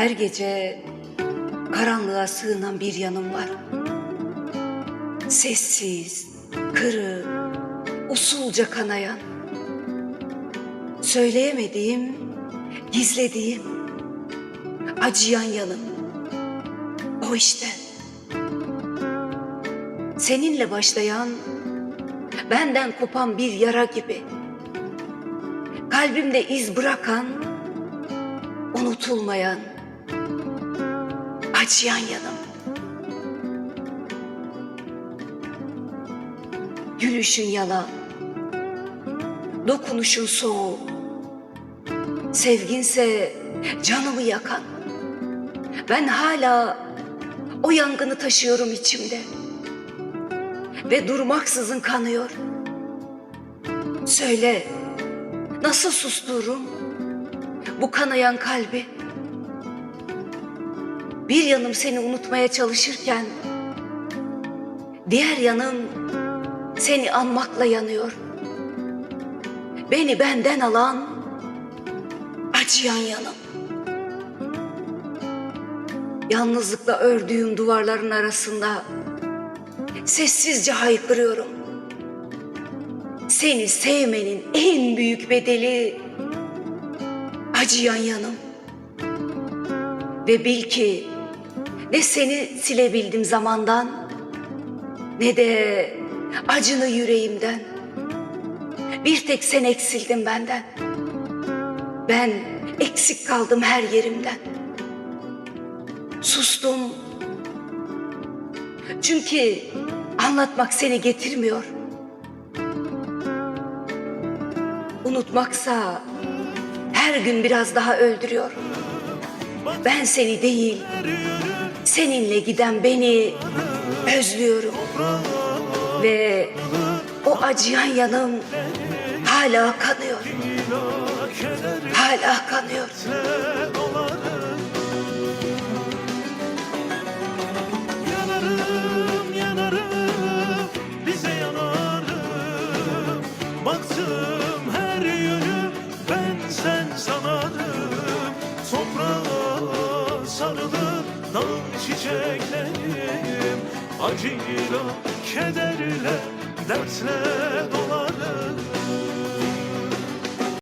Her gece karanlığa sığınan bir yanım var. Sessiz, kırık, usulca kanayan. Söyleyemediğim, gizlediğim, acıyan yanım. O işte. Seninle başlayan, benden kopan bir yara gibi. Kalbimde iz bırakan, unutulmayan, acıyan yanım. Gülüşün yalan, dokunuşun soğuk, sevginse canımı yakan. Ben hala o yangını taşıyorum içimde ve durmaksızın kanıyor. Söyle, nasıl sustururum bu kanayan kalbi? Bir yanım seni unutmaya çalışırken, diğer yanım seni anmakla yanıyor. Beni benden alan, acıyan yanım. Yalnızlıkla ördüğüm duvarların arasında sessizce haykırıyorum. Seni sevmenin en büyük bedeli acıyan yanım. Ve bil ki ne seni silebildim zamandan ne de acını yüreğimden. Bir tek sen eksildin benden. Ben eksik kaldım her yerimden. Sustum. Çünkü anlatmak seni getirmiyor. Unutmaksa her gün biraz daha öldürüyor. Ben seni değil, seninle giden beni özlüyorum. Ve o acıyan yanım hala kanıyor. Hala kanıyor. Dal çiçeklerim Acıyla, kederle, dertle dolarım